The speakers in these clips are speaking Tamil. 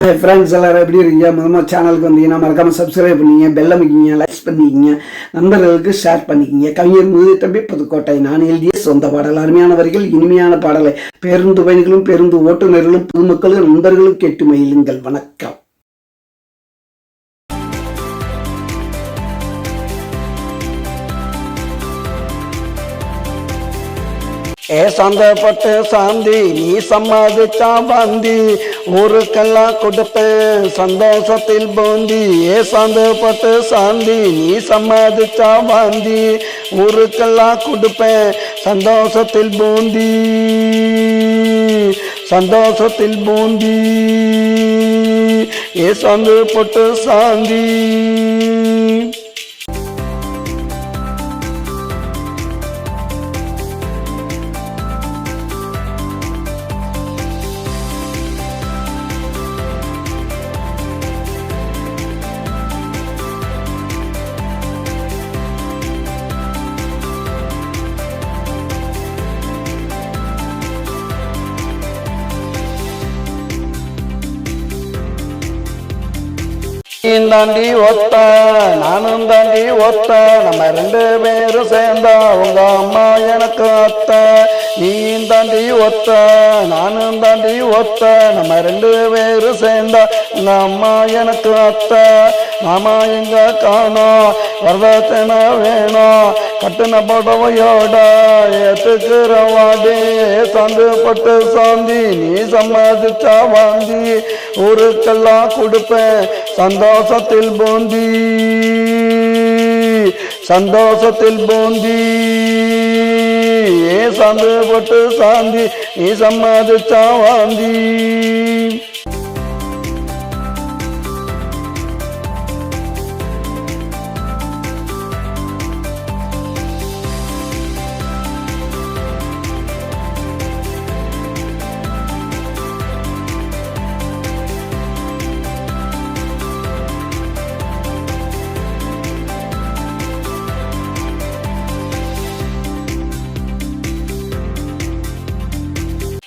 ஃப்ரெண்ட்ஸ் எல்லாரும் எப்படி இருக்கீங்க? முதல்ல சேனலுக்கு வந்தீங்கன்னா மறக்காம சப்ஸ்கிரைப் பண்ணிங்க பெல் அமைக்கிங்க லைக்ஸ் பண்ணிக்கிங்க நண்பர்களுக்கு ஷேர் பண்ணிக்கிங்க. கவிஞர் முது தம்பி புதுக்கோட்டை. நான் எழுதிய சொந்த பாடல். அருமையான வரிகள் இனிமையான பாடலை பேருந்து பயணிகளும் பேருந்து ஓட்டுநர்களும் பொதுமக்களும் நண்பர்களும் கேட்டு மயிலுங்கள் வணக்கம். ஏ சந்தப்பட்டு சாந்தி நீ சம்மதிச்சா வந்தி ஊருக்கெல்லாம் கொடுப்பேன். சந்தோஷத்தில் பூந்தி ஏ சந்தோஷப்பட்டு சாந்தி நீ சம்மதிச்சா வந்தி. ஊருக்கெல்லாம் கொடுப்பேன். சந்தோஷத்தில் பூந்தி சந்தோஷத்தில் பூந்தி ஏ சந்தோஷப்பட்டு சாந்தி. நீயும் தாண்டி ஒத்த நானும் தாண்டி ஒத்த நம்ம ரெண்டு பேரும் சேர்ந்தா உங்க அம்மா எனக்கு அத்த. நீயும் தாண்டி ஒத்த நானும் தாண்டி ஒத்த நம்ம ரெண்டு பேரும் சேர்ந்தா உங்க அம்மா எனக்கு அத்த. மாமா எங்க காணோம் வரதட்சணை வேணும் கட்டுன படவையோட ஏத்துக்கிற வாடி. சந்து பட்டு சாந்தி நீ சம்பாதிச்சா வாந்தி. ஒரு ஊருக்கெல்லாம் கொடுப்பேன் சந்தோஷத்தில் போந்தி. சந்தோஷத்தில் போந்தி. ஏ சந்து சாந்தி நீ சம்மதிச்சா வாந்தி.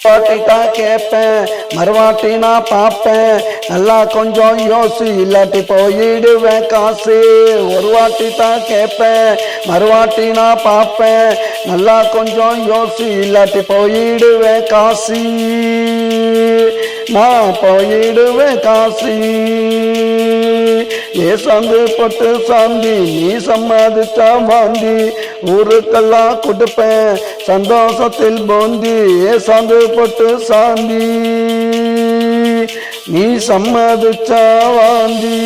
வாட்டி தான் கேட்பேன் மறுவாட்டி நான் பார்ப்பேன். நல்லா கொஞ்சம் யோசி இல்லாட்டி போயிடுவேன் காசு. ஒரு வாட்டி தான் கேட்பேன் மறுவாட்டி நான் பார்ப்பேன். நல்லா கொஞ்சம் யோசி இல்லாட்டி போயிடுவேன் காசு. நான் போயிடுவேன் காசி. ஏ சந்து பட்டு சாந்தி நீ சம்மதிச்சா வாந்தி ஊருக்கெல்லாம் கொடுப்பேன் சந்தோஷத்தில் போந்தி. ஏ சந்து பட்டு சாந்தி. நீ சம்மதிச்சா வாந்தி.